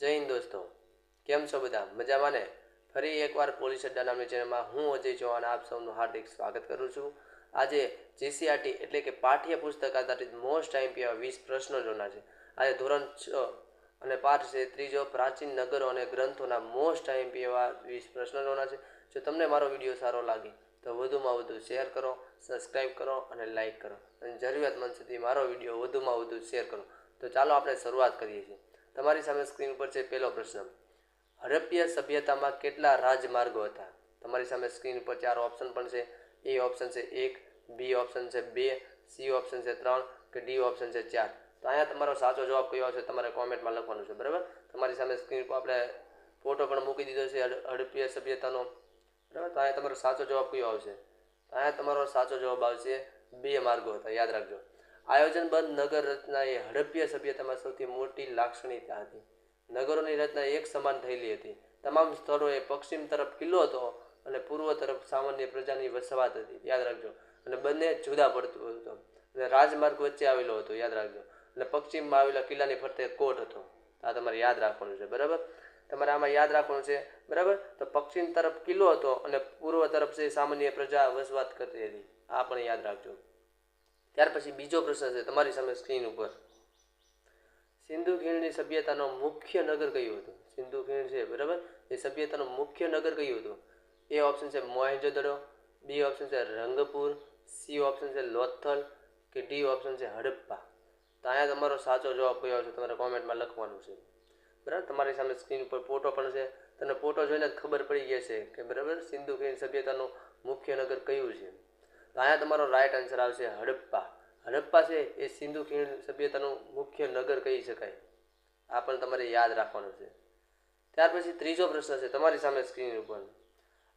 જય હિન્દ દોસ્તો. કેમ છો બધા? મજામાં ને? ફરી એકવાર પોલીસ અડ્ડા નામની ચેનલમાં હું અજય ચૌહાણ, આપ સૌનું હાર્દિક સ્વાગત કરું છું. આજે જીસીઆરટી એટલે કે પાઠ્ય પુસ્તક આધારિત મોસ્ટ આઈમ્પી એવા વીસ પ્રશ્નો જોના છે. આજે ધોરણ છ અને પાઠ છે ત્રીજો પ્રાચીન નગરો અને ગ્રંથોના મોસ્ટ આઈમ્પી એવા વીસ પ્રશ્નો જોના છે. જો તમને મારો વીડિયો સારો લાગે તો વધુમાં વધુ શેર કરો સબસ્ક્રાઈબ કરો અને લાઈક કરો. અને જરૂરિયાતમંદ સુધી મારો વીડિયો વધુમાં વધુ શેર કરો. તો ચાલો આપણે શરૂઆત કરીએ છીએ. તમારી સામે સ્ક્રીન પર છે પહેલો પ્રશ્ન. હડપ્પીય સભ્યતામાં કેટલા રાજમાર્ગો હતા? તમારી સામે સ્ક્રીન પર ચાર ઓપ્શન પણ છે. એ ઓપ્શન છે એક બી ઓપ્શન છે બે સી ઓપ્શન છે ત્રણ કે ડી ઓપ્શન છે ચાર. તો અહીંયા તમારો સાચો જવાબ કયો આવશે તમારે કોમેન્ટમાં લખવાનું છે, બરાબર? તમારી સામે સ્ક્રીન પર આપણે ફોટો પણ મૂકી દીધો છે હડપ્ય સભ્યતાનો. બરાબર? તો અહીંયા તમારો સાચો જવાબ કયો આવશે? અહીંયા તમારો સાચો જવાબ આવશે બે માર્ગો હતા. યાદ રાખજો. આયોજનબદ્ધ નગર રચના એ હડપ્પીય સભ્યતામાં સૌથી મોટી લાક્ષણિકતા હતી. નગરોની રચના એક સમાન થયેલી હતી. તમામ સ્થળોએ પશ્ચિમ તરફ કિલ્લો હતો અને પૂર્વ તરફ સામાન્ય પ્રજાની વસવાટ હતી. યાદ રાખજો. અને બંને જુદા પડતું હતું. અને રાજમાર્ગ વચ્ચે આવેલો હતો. યાદ રાખજો. અને પશ્ચિમમાં આવેલા કિલ્લાની ફરતે કોટ હતો. આ તમારે યાદ રાખવાનું છે. બરાબર? તમારે આમાં યાદ રાખવાનું છે. બરાબર? તો પશ્ચિમ તરફ કિલ્લો હતો અને પૂર્વ તરફ છે સામાન્ય પ્રજા વસવાટ કરતી હતી. આ પણ યાદ રાખજો. ત્યાર પછી બીજો પ્રશ્ન છે તમારી સામે સ્ક્રીન ઉપર. સિંધુ ખીણની સભ્યતાનો મુખ્ય નગર કયું હતું? સિંધુ ખીણ છે, બરાબર? એ સભ્યતાનું મુખ્ય નગર કયું હતું? એ ઓપ્શન છે મોહેજોદડો બી ઓપ્શન છે રંગપુર સી ઓપ્શન છે લોથલ કે ડી ઓપ્શન છે હડપ્પા? તો અહીંયા તમારો સાચો જવાબ કયો છે તમારે કોમેન્ટમાં લખવાનું છે. બરાબર? તમારી સામે સ્ક્રીન ઉપર ફોટો પણ છે. તમને ફોટો જોઈને જ ખબર પડી જશે કે બરાબર? સિંધુ ખીણ સભ્યતાનું મુખ્ય નગર કયું છે? તો અહીંયા તમારો રાઈટ આન્સર આવશે હડપ્પા. હડપ્પા છે એ સિંધુ ખીણ સભ્યતાનું મુખ્ય નગર કહી શકાય. આ પણ તમારે યાદ રાખવાનું છે. ત્યાર પછી ત્રીજો પ્રશ્ન છે તમારી સામે સ્ક્રીન ઉપર.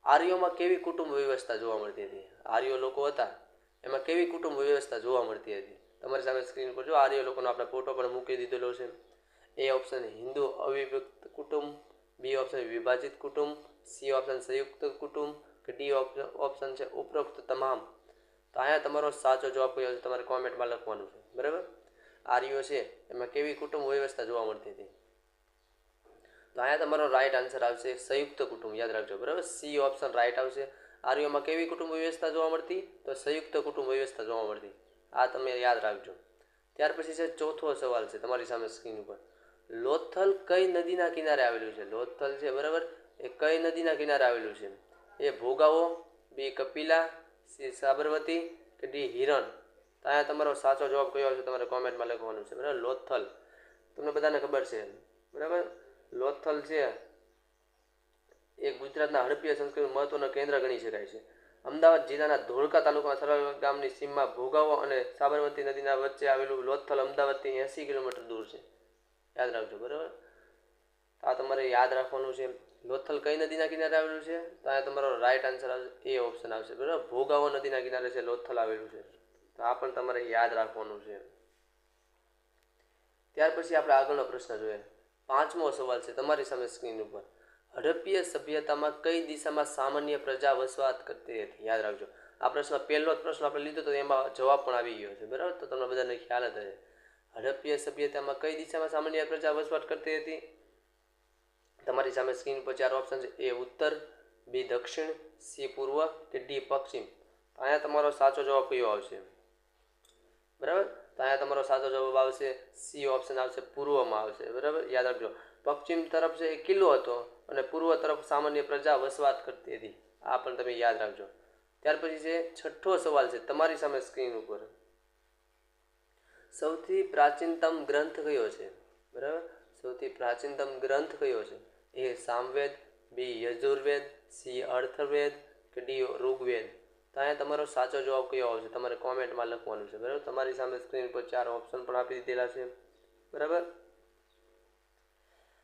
આર્યોમાં કેવી કુટુંબ વ્યવસ્થા જોવા મળતી હતી? આર્યો લોકો હતા, એમાં કેવી કુટુંબ વ્યવસ્થા જોવા મળતી હતી? તમારી સામે સ્ક્રીન ઉપર જો આર્ય લોકોનો આપણે ફોટો પણ મૂકી દીધેલો છે. એ ઓપ્શન હિન્દુ અવિભક્ત કુટુંબ બી ઓપ્શન વિભાજિત કુટુંબ સી ઓપ્શન સંયુક્ત કુટુંબ કે ડી ઓપ્શન છે ઉપરોક્ત તમામ. તો અહીંયા તમારો સાચો જવાબ કયો છે? તમારે કોમેન્ટમાં લખવાનું છે. બરાબર? આર્યો છે. એમાં કેવી કુટુંબ વ્યવસ્થા જોવા મળતી હતી? તો અહીંયા તમારો રાઈટ આન્સર આવશે. સંયુક્ત કુટુંબ. યાદ રાખજો. બરાબર? સી ઓપ્શન રાઈટ આવશે. આર્યોમાં કેવી કુટુંબ વ્યવસ્થા જોવા મળતી? તો સંયુક્ત કુટુંબ વ્યવસ્થા જોવા મળતી. આ તમે યાદ રાખજો. ત્યાર પછી છે ચોથો સવાલ છે તમારી સામે સ્ક્રીન ઉપર. લોથલ કઈ નદીના કિનારે આવેલું છે? લોથલ છે, બરાબર? એ કઈ નદીના કિનારે આવેલું છે? A Bhogavo, B Kapila C Sabarmati કે ડી હિરણ? તો અહીંયા તમારો સાચો જવાબ કયો આવશે તમારે કોમેન્ટમાં લખવાનું છે. બરાબર? લોથલ. તમને બધાને ખબર છે. બરાબર? લોથલ છે એ ગુજરાતના હડપ્પીય સંસ્કૃતિનું મહત્વનું કેન્દ્ર ગણી શકાય છે. અમદાવાદ જિલ્લાના ધોળકા તાલુકામાં થરાદ ગામની સીમમાં ભોગાવો અને સાબરમતી નદીના વચ્ચે આવેલું લોથલ અમદાવાદથી એંસી કિલોમીટર દૂર છે. યાદ રાખજો. બરાબર? આ તમારે યાદ રાખવાનું છે. લોથલ કઈ નદીના કિનારે આવેલું છે? તો અહીંયા તમારો રાઈટ આન્સર આવશે એ ઓપ્શન આવશે. બરાબર? ભોગાવો નદીના કિનારે છે, લોથલ આવેલું છે. તો આ પણ તમારે યાદ રાખવાનું છે. ત્યાર પછી આપણે આગળનો પ્રશ્ન જોઈએ. પાંચમો સવાલ છે તમારી સામે સ્ક્રીન ઉપર. હડપ્પીય સભ્યતામાં કઈ દિશામાં સામાન્ય પ્રજા વસવાટ કરતી હતી? યાદ રાખજો. આ પ્રશ્ન પહેલો જ પ્રશ્ન આપણે લીધો તો એમાં જવાબ પણ આવી ગયો છે. બરાબર? તો તમને બધાને ખ્યાલ જ હશે. હડપ્પીય સભ્યતામાં કઈ દિશામાં સામાન્ય પ્રજા વસવાટ કરતી હતી? તમારી સામે સ્ક્રીન પર ચાર ઓપ્શન છે. એ ઉત્તર, બી દક્ષિણ, સી પૂર્વ કે ડી પશ્ચિમ. અહીંયા તમારો સાચો જવાબ કયો આવશે? બરાબર? તો અહીંયા તમારો સાચો જવાબ આવશે, સી ઓપ્શન આવશે, પૂર્વમાં આવશે. બરાબર? યાદ રાખજો. પશ્ચિમ તરફ છે એ કિલ્લો હતો અને પૂર્વ તરફ સામાન્ય પ્રજા વસવાટ કરતી હતી, આ પણ તમે યાદ રાખજો. ત્યાર પછી છે, છઠ્ઠો સવાલ છે, તમારી સામે સ્ક્રીન ઉપર. સૌથી પ્રાચીનતમ ગ્રંથ કયો છે? બરાબર? સૌથી પ્રાચીનતમ ગ્રંથ કયો છે? A Samaveda, B Yajurveda, C Atharvaveda, કે ડી ઋગ્વેદ? તો અહીંયા તમારો સાચો જવાબ કયો આવશે? તમારે કોમેન્ટમાં લખવાનું છે, બરાબર? તમારી સામે સ્ક્રીન પર ચાર ઓપ્શન પણ આપી દીધેલા છે, બરાબર?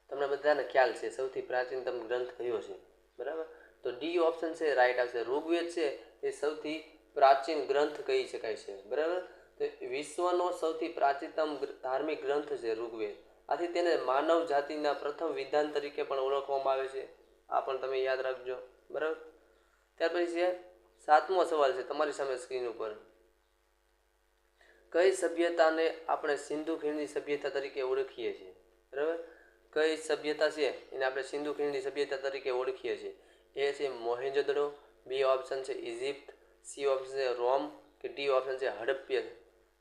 તમને બધાને ખ્યાલ છે, સૌથી પ્રાચીનતમ ગ્રંથ કયો છે, બરાબર? તો ડી ઓપ્શન છે રાઈટ આવશે. ઋગ્વેદ છે, એ સૌથી પ્રાચીન ગ્રંથ કહી શકાય છે, બરાબર? તો વિશ્વનો સૌથી પ્રાચીનતમ ધાર્મિક ગ્રંથ છે ઋગ્વેદ. આથી તેને માનવ જાતિના પ્રથમ વિધાન તરીકે પણ ઓળખવામાં આવે છે. આ પણ તમે યાદ રાખજો. બરાબર? ત્યાર પછી છે, સાતમો સવાલ છે તમારી સામે સ્ક્રીન ઉપર. કઈ સભ્યતાને આપણે સિંધુ ખીણની સભ્યતા તરીકે ઓળખીએ છીએ? બરાબર? કઈ સભ્યતા છે એને આપણે સિંધુ ખીણની સભ્યતા તરીકે ઓળખીએ છીએ? એ છે મોહેંજોદડો બી ઓપ્શન છે ઇજિપ્ત સી ઓપ્શન છે રોમ, કે ડી ઓપ્શન છે હડપ્ય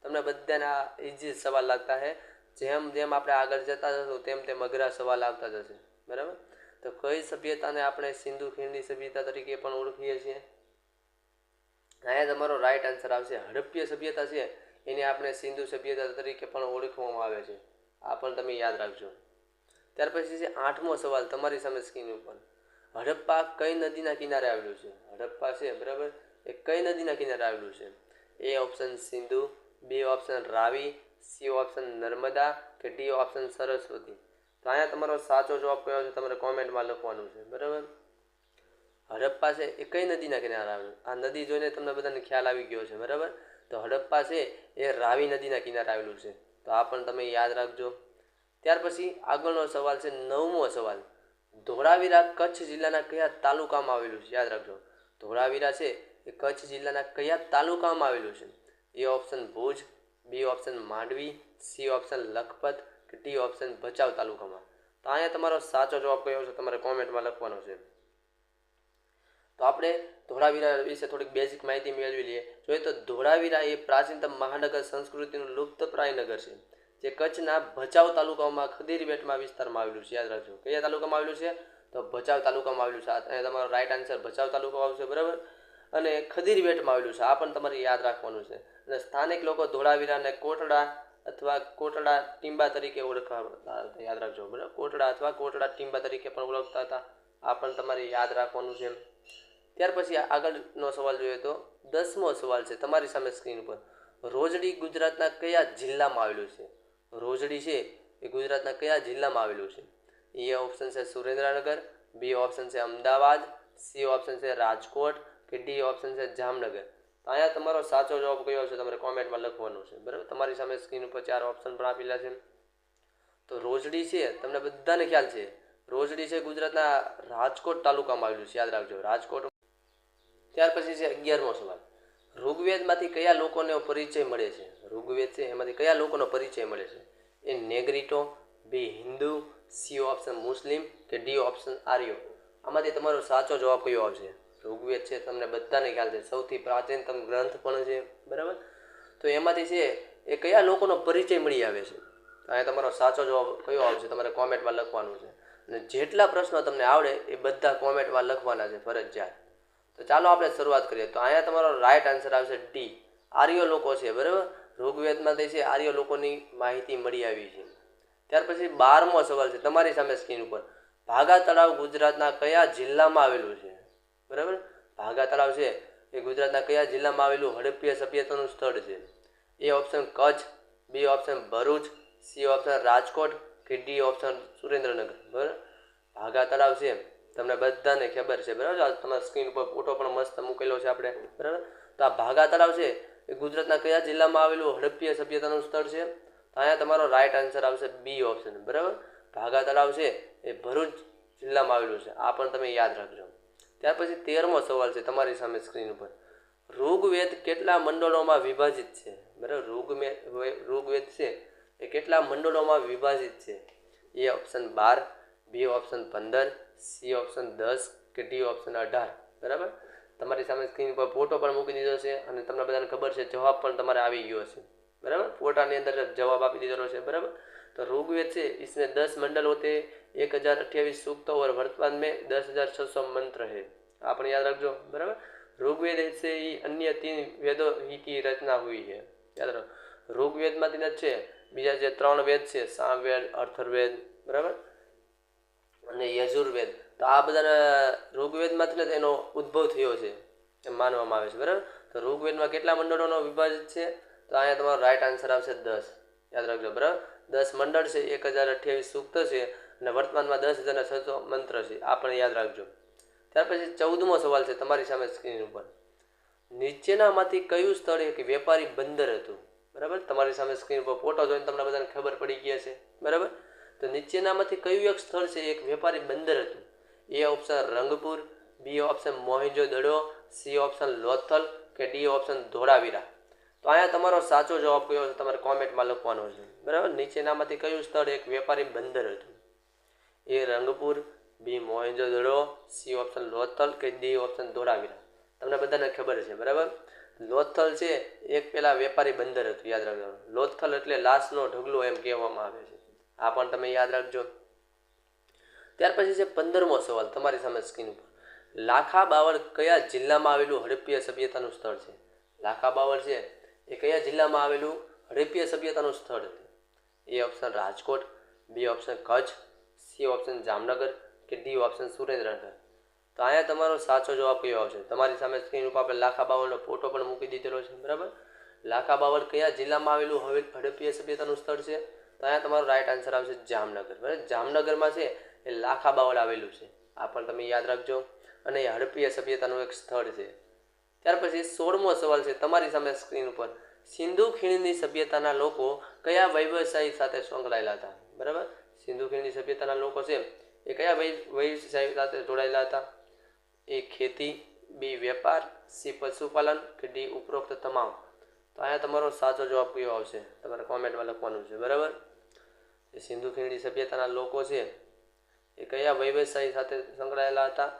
તમને બધાને ઇઝી સવાલ લાગતા છે જેમ જેમ આપણે આગળ જતા જશું, તેમ તેમ અઘરા સવાલ આવતા જશે. બરાબર? તો કઈ સભ્યતાને આપણે સિંધુ ખીણની સભ્યતા તરીકે પણ ઓળખીએ છીએ? અહીંયા તમારો રાઈટ આન્સર આવશે. હડપ્ય સભ્યતા છે, એને આપણે સિંધુ સભ્યતા તરીકે પણ ઓળખવામાં આવે છે. આ પણ તમે યાદ રાખજો. ત્યાર પછી છે આઠમો સવાલ તમારી સામે સ્ક્રીન ઉપર. હડપ્પા કઈ નદીના કિનારે આવેલું છે? હડપ્પા છે, બરાબર? એ કઈ નદીના કિનારે આવેલું છે? A option Sindhu, B option Ravi C option Narmada કે ડી ઓપ્શન સરસ્વતી. તો અહીંયા તમારો સાચો જવાબ કયો છે તમારે કોમેન્ટમાં લખવાનું છે, બરાબર? હડપ્પા છે એ કઈ નદીના કિનારે આવેલું? આ નદી જોઈને તમને બધાને ખ્યાલ આવી ગયો છે, બરાબર? તો હડપ્પા છે એ રાવી નદીના કિનારે આવેલું છે. તો આ પણ તમે યાદ રાખજો. ત્યાર પછી આગળનો સવાલ છે, નવમો સવાલ. ધોળાવીરા કચ્છ જિલ્લાના કયા તાલુકામાં આવેલું છે? યાદ રાખજો. ધોળાવીરા છે એ કચ્છ જિલ્લાના કયા તાલુકામાં આવેલું છે? A option Bhuj B option Mandvi, C option Lakhpat કે ડી ઓપ્શન ભચાઉ તાલુકામાં. તો અહીંયા તમારો સાચો જવાબ કયો છે તમારે કોમેન્ટમાં લખવાનો છે. તો આપણે ધોળાવીરા વિશે થોડીક બેઝિક માહિતી મેળવી લઈએ. જોઈએ તો ધોળાવીરા એ પ્રાચીનતમ મહાનગર સંસ્કૃતિનું લુપ્તપ્રાય નગર છે, જે કચ્છના ભચાઉ તાલુકામાં ખદીરબેટમાં વિસ્તારમાં આવેલું છે. યાદ રાખજો. કયા તાલુકામાં આવેલું છે? તો ભચાઉ તાલુકામાં આવેલું છે. અને તમારો રાઈટ આન્સર ભચાઉ તાલુકો આવશે, બરાબર? અને ખદીર વેટમાં આવેલું છે. આ પણ તમારે યાદ રાખવાનું છે. અને સ્થાનિક લોકો ધોળાવીરાને કોટડા અથવા કોટડા ટીંબા તરીકે ઓળખાવતા હતા યાદ રાખજો. બરાબર? કોટડા અથવા કોટડા ટીંબા તરીકે પણ ઓળખતા હતા. આ પણ તમારે યાદ રાખવાનું છે ત્યાર પછી આગળનો સવાલ જોઈએ તો, દસમો સવાલ છે તમારી સામે સ્ક્રીન પર રોજડી ગુજરાતના કયા જિલ્લામાં આવેલું છે? રોજડી છે એ ગુજરાતના કયા જિલ્લામાં આવેલું છે? એ ઓપ્શન છે સુરેન્દ્રનગર, બી ઓપ્શન છે અમદાવાદ, સી ઓપ્શન છે રાજકોટ કે ડી ઓપ્શન છે જામનગર. તો અહીંયા તમારો સાચો જવાબ કયો છે? તમારે કોમેન્ટમાં લખવાનું છે. બરાબર? તમારી સામે સ્ક્રીન ઉપર ચાર ઓપ્શન પણ આપેલા છે. તો રોજડી છે, તમને બધાને ખ્યાલ છે. રોજડી છે ગુજરાતના રાજકોટ તાલુકામાં આવેલું છે. યાદ રાખજો. રાજકોટ ત્યાર પછી છે અગિયારમો સવાલ. ઋગ્વેદમાંથી કયા લોકોનો પરિચય મળે છે? ઋગ્વેદ છે, એમાંથી કયા લોકોનો પરિચય મળે છે? A Negrito B Hindu C option મુસ્લિમ કે ડી ઓપ્શન આર્યો. આમાંથી તમારો સાચો જવાબ કયો આવશે? ઋગ્વેદ છે, તમને બધાને ખ્યાલ છે. સૌથી પ્રાચીનતમ ગ્રંથ પણ છે, બરાબર? તો એમાંથી છે, એ કયા લોકોનો પરિચય મળી આવે છે? અહીંયા તમારો સાચો જવાબ કયો આવશે? તમારે કોમેન્ટમાં લખવાનું છે. અને જેટલા પ્રશ્નો તમને આવડે, એ બધા કોમેન્ટમાં લખવાના છે, ફરજિયાત. તો ચાલો આપણે શરૂઆત કરીએ. તો અહીંયા તમારો રાઈટ આન્સર આવશે ડી આર્ય લોકો છે, બરાબર? ઋગ્વેદમાંથી છે, આર્ય લોકોની માહિતી મળી આવી છે. ત્યાર પછી બારમો સવાલ છે, તમારી સામે સ્ક્રીન ઉપર. ભાગા તળાવ ગુજરાતના કયા જિલ્લામાં આવેલું છે? બરાબર? ભાગા તળાવ છે. એ ગુજરાતના કયા જિલ્લામાં આવેલું હડપ્પીય સભ્યતાનું સ્થળ છે? A option Kutch B option Bharuch C option Rajkot, કે ડી ઓપ્શન સુરેન્દ્રનગર. બરાબર? ભાગા તળાવ છે. તમને બધાને ખબર છે. બરાબર? તમારા સ્ક્રીન ઉપર ફોટો પણ મસ્ત મૂકેલો છે આપણે. બરાબર? તો આ ભાગા તળાવ છે. એ ગુજરાતના કયા જિલ્લામાં આવેલું હડપ્પીય સભ્યતાનું સ્થળ છે? અહીંયા તમારો રાઈટ આન્સર આવશે બી ઓપ્શન બરાબર? ભાગા તળાવ છે. એ ભરૂચ જિલ્લામાં આવેલું છે. આ પણ તમે યાદ રાખજો. ત્યાર પછી તેરમો સવાલ છે તમારી સામે સ્ક્રીન ઉપર. ઋગવેદ કેટલા મંડળોમાં વિભાજિત છે? બરાબર ઋગ્મે ઋગવેદ છે એ કેટલા મંડળોમાં વિભાજિત છે? એ ઓપ્શન બાર બી ઓપ્શન પંદર સી ઓપ્શન દસ કે ડી ઓપ્શન અઢાર. બરાબર? તમારી સામે સ્ક્રીન ઉપર ફોટો પણ મૂકી દીધો છે અને તમને બધાને ખબર છે જવાબ પણ તમારે આવી ગયો છે. બરાબર? ફોટાની અંદર જવાબ આપી દીધેલો છે. બરાબર? તો ઋગવેદ છે, ઈસને દસ મંડળ હોતે एक हजार अट्ठाईस सूक्त और वर्तमान में दस हजार छः सौ मंत्र है आप याद रखो बराबर ऋग्वेद से ही अन्य तीन वेदों ही की रचना हुई है યાદ રાખો ઋગ્વેદમાંથી જ છે બીજા જે ત્રણ વેદ છે સામવેદ અર્થર્વેદ બરાબર અને યજુર્વેદ તો આ બધાના ઋગ્વેદમાંથી જ એનો ઉદ્ભવ થયો છે એમ માનવામાં આવે છે બરાબર તો ઋગ્વેદમાં કેટલા મંડળોનો વિભાજિત છે તો અહીંયા તમારો રાઈટ આન્સર આવશે દસ યાદ રાખજો બરાબર દસ મંડળ છે એક હજાર અઠ્યાવીસ સૂક્ત છે અને વર્તમાનમાં દસ હજારના છસો મંત્ર છે, આ પણ યાદ રાખજો. ત્યાર પછી ચૌદમો સવાલ છે તમારી સામે સ્ક્રીન ઉપર. નીચેનામાંથી કયું સ્થળ એક વેપારી બંદર હતું? બરાબર? તમારી સામે સ્ક્રીન ઉપર ફોટો જોઈને તમને બધાને ખબર પડી ગઈ હશે બરાબર? તો નીચેનામાંથી કયું એક સ્થળ છે એક વેપારી બંદર હતું? A option Rangpur B option Mohenjo Daro C option Lothal કે ડી ઓપ્શન ધોળાવીરા? તો અહીંયા તમારો સાચો જવાબ કયો છે? તમારે કોમેન્ટમાં લખવાનો છે. બરાબર? નીચેનામાંથી કયું સ્થળ એક વેપારી બંદર હતું? A Rangpur B Mohenjodaro C option Lothal, કે ડી ઓપ્શન ધોળાવીરા. તમને બધાને ખબર છે બરાબર? લોથલ છે, એક પેલા વેપારી બંદર હતું, યાદ રાખજો. લોથલ એટલે લાશનો ઢગલો એમ કહેવામાં આવે છે. આ પણ તમે યાદ રાખજો. ત્યાર પછી છે પંદરમો સવાલ, તમારી સામે સ્ક્રીન ઉપર. લાખા બાવળ કયા જિલ્લામાં આવેલું હડપ્પીય સભ્યતાનું સ્થળ છે? લાખા બાવળ છે, એ કયા જિલ્લામાં આવેલું હડપ્પીય સભ્યતાનું સ્થળ છે? A option Rajkot B option Kutch C option Jamnagar કે ડી ઓપ્શન સુરેન્દ્રનગર? તો અહીંયા તમારો સાચો જવાબ કયો આવશે? તમારી સામે સ્ક્રીન ઉપર આપણે લાખા બાવળનો ફોટો પણ મૂકી દીધેલો છે, બરાબર? લાખા બાવળ કયા જિલ્લામાં આવેલું હવે હડપ્પીય સભ્યતાનું સ્થળ છે? તો અહીંયા તમારો રાઈટ આન્સર આવશે જામનગર, બરાબર? જામનગરમાં છે એ લાખા બાવળ આવેલું છે. આ પણ તમે યાદ રાખજો. અને એ હડપ્પીય સભ્યતાનું એક સ્થળ છે. ત્યાર પછી સોળમો સવાલ છે તમારી સામે સ્ક્રીન ઉપર. સિંધુ ખીણની સભ્યતાના લોકો કયા વ્યવસાય સાથે સંકળાયેલા હતા? બરાબર? સિંધુ ખીણની સભ્યતાના લોકો છે એ કયા વય- વ્યવસાય સાથે જોડાયેલા હતા એ ખેતી બી વેપાર સી પશુપાલન કે ડી ઉપરોક્ત તમામ તો અહીંયા તમારો સાચો જવાબ કયો આવશે તમારે કોમેન્ટમાં લખવાનું છે બરાબર એ સિંધુ ખીણની સભ્યતાના લોકો છે એ કયા વ્યવસાય સાથે સંકળાયેલા હતા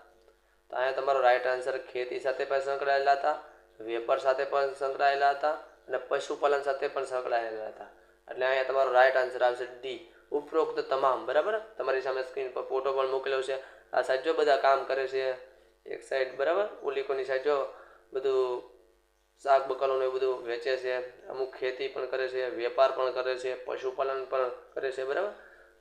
તો અહીંયા તમારો રાઈટ આન્સર ખેતી સાથે પણ સંકળાયેલા હતા વેપાર સાથે પણ સંકળાયેલા હતા અને પશુપાલન સાથે પણ સંકળાયેલા હતા એટલે અહીંયા તમારો રાઈટ આન્સર આવશે ડી ઉપરોક્ત તમામ, બરાબર? તમારી સામે સ્ક્રીન પર ફોટો પણ મૂકેલો છે. આ સાજો બધા કામ કરે છે એક સાઈડ બરાબર? ઓલીકોની સાજો બધું શાક બકાલોને એવું બધું વેચે છે. અમુક ખેતી પણ કરે છે, વેપાર પણ કરે છે, પશુપાલન પણ કરે છે, બરાબર?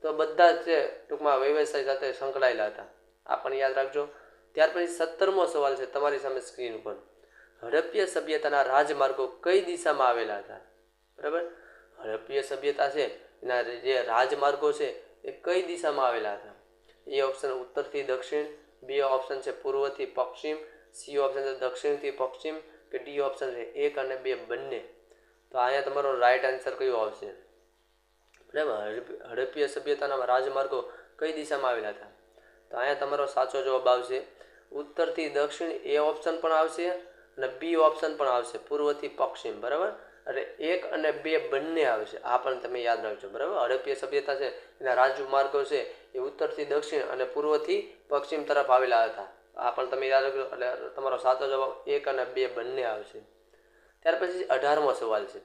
તો બધા જ છે ટૂંકમાં વ્યવસાય સાથે સંકળાયેલા હતા. આ પણ યાદ રાખજો. ત્યાર પછી સત્તરમો સવાલ છે તમારી સામે સ્ક્રીન ઉપર. હડપ્પીય સભ્યતાના રાજમાર્ગો કઈ દિશામાં આવેલા હતા? બરાબર? હડપ્પીય સભ્યતા છે એના જે રાજમાર્ગો છે એ કઈ દિશામાં આવેલા હતા? એ ઓપ્શન ઉત્તરથી દક્ષિણ બી ઓપ્શન છે પૂર્વથી પશ્ચિમ સી ઓપ્શન છે દક્ષિણથી પશ્ચિમ, કે ડી ઓપ્શન છે એક અને બે બંને. તો અહીંયા તમારો રાઈટ આન્સર કયો આવશે? બરાબર? હડપ- હડપ્પીય સભ્યતાના રાજમાર્ગો કઈ દિશામાં આવેલા હતા? તો અહીંયા તમારો સાચો જવાબ આવશે. ઉત્તરથી દક્ષિણ એ ઓપ્શન પણ આવશે અને બી ઓપ્શન પણ આવશે, પૂર્વથી પશ્ચિમ. બરાબર? એટલે એક અને બે બંને આવશે આ પણ તમે યાદ રાખજો, બરાબર? હડપ્પીય સભ્યતા છે, એના રાજમાર્ગો છે, એ ઉત્તરથી દક્ષિણ અને પૂર્વથી પશ્ચિમ તરફ આવેલા હતા. આ પણ તમે યાદ રાખજો, એટલે તમારો સાચો જવાબ એક અને બે બંને આવશે ત્યાર પછી અઢારમો સવાલ છે.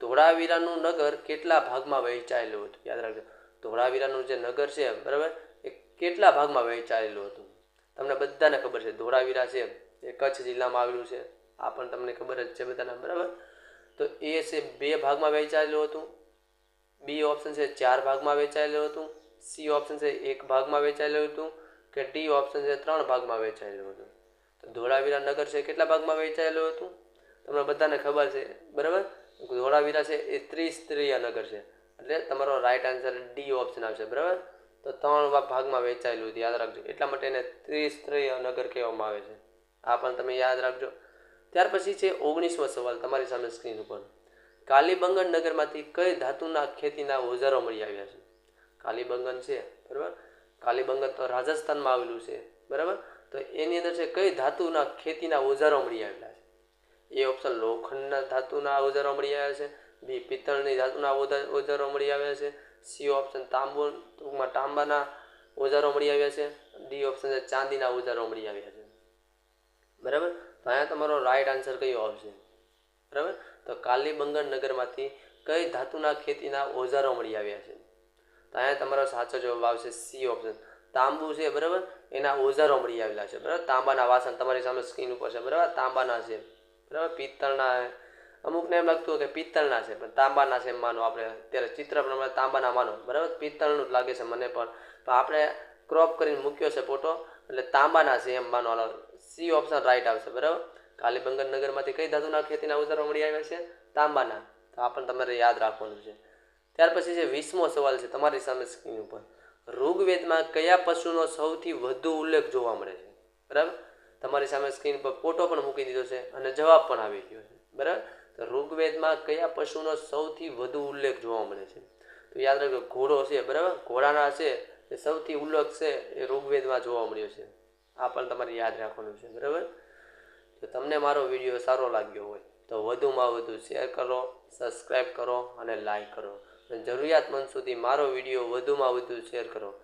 ધોળાવીરાનું નગર કેટલા ભાગમાં વહેંચાયેલું હતું? યાદ રાખજો. ધોળાવીરાનું જે નગર છે, બરાબર? એ કેટલા ભાગમાં વહેંચાયેલું હતું? તમને બધાને ખબર છે, ધોળાવીરા છે, એ કચ્છ જિલ્લામાં આવેલું છે. આ પણ તમને ખબર જ છે બધાને, બરાબર? તો એ છે બે ભાગમાં વહેંચાયેલું હતું. બી ઓપ્શન છે ચાર ભાગમાં વહેંચાયેલું હતું. સી ઓપ્શન છે એક ભાગમાં વહેંચાયેલું હતું કે ડી ઓપ્શન છે ત્રણ ભાગમાં વહેંચાયેલું હતું. તો ધોળાવીરા નગર છે કેટલા ભાગમાં વહેંચાયેલું હતું? તમને બધાને ખબર છે, બરાબર? ધોળાવીરા છે એ ત્રિસ્ત્રીય નગર છે. એટલે તમારો રાઈટ આન્સર ડી ઓપ્શન આવશે, બરાબર? તો ત્રણ ભાગમાં વહેંચાયેલું હતું, યાદ રાખજો. એટલા માટે એને ત્રિસ્ત્રીય નગર કહેવામાં આવે છે. આ પણ તમે યાદ રાખજો. ત્યાર પછી છે ઓગણીસમો સવાલ તમારી સામે સ્ક્રીન ઉપર. કાલીબંગન નગરમાંથી કઈ ધાતુના ખેતીના ઓજારો મળી આવ્યા છે? કાલીબંગન છે, બરાબર? કાલીબંગન તો રાજસ્થાનમાં આવેલું છે, બરાબર? તો એની અંદર છે કઈ ધાતુના ખેતીના ઓજારો મળી આવેલા છે? એ ઓપ્શન લોખંડના ધાતુના ઓજારો મળી આવ્યા છે બી પિત્તળની ધાતુના ઓજા- ઓજારો મળી આવ્યા છે સી ઓપ્શન તાંબુ, ટૂંકમાં તાંબાના ઓજારો મળી આવ્યા છે ડી ઓપ્શન ચાંદીના ઓજારો મળી આવ્યા છે. બરાબર? તો અહીંયા તમારો રાઈટ આન્સર કયો આવશે? બરાબર? તો કાલીબંગન નગરમાંથી કઈ ધાતુના ખેતીના ઓજારો મળી આવ્યા છે? તો અહીંયા તમારો સાચો જવાબ આવશે સી ઓપ્શન તાંબુ છે, બરાબર? એના ઓજારો મળી આવેલા છે, બરાબર? તાંબાના વાસણ તમારી સામે સ્ક્રીન ઉપર છે, બરાબર? તાંબાના છે, બરાબર? પિત્તળના અમુકને એમ લાગતું કે પિત્તળના છે, પણ તાંબાના છે એમ માનો આપણે. અત્યારે ચિત્ર પ્રમાણે તાંબાના માનો, બરાબર? પિત્તળનું જ લાગે છે મને પણ. પણ આપણે ક્રોપ કરીને મૂક્યો છે ફોટો એટલે તાંબાના છે એમ માનો સી ઓપ્શન રાઈટ આવશે, બરાબર? કાલીબંગન નગરમાંથી કઈ ધાતુના ખેતીના ઓજારો મળી આવ્યા છે? તાંબાના. તો આ પણ તમારે યાદ રાખવાનું છે. ત્યાર પછી છે વીસમો સવાલ છે તમારી સામે સ્ક્રીન ઉપર. ઋગ્વેદમાં કયા પશુનો સૌથી વધુ ઉલ્લેખ જોવા મળે છે? બરાબર? તમારી સામે સ્ક્રીન પર ફોટો પણ મૂકી દીધો છે અને જવાબ પણ આવી ગયો છે. બરાબર? તો ઋગ્વેદમાં કયા પશુનો સૌથી વધુ ઉલ્લેખ જોવા મળે છે? તો યાદ રાખજો, ઘોડો છે, બરાબર? ઘોડાના છે, એ સૌથી ઉલ્લેખ છે એ ઋગ્વેદમાં જોવા મળ્યો છે. આ પણ તમારે યાદ રાખવાનું છે, બરાબર? તો તમને મારો વીડિયો સારો લાગ્યો હોય તો વધુમાં વધુ શેર કરો સબસ્ક્રાઈબ કરો અને લાઈક કરો. જરૂરિયાતમંદ સુધી મારો વીડિયો વધુમાં વધુ શેર કરો.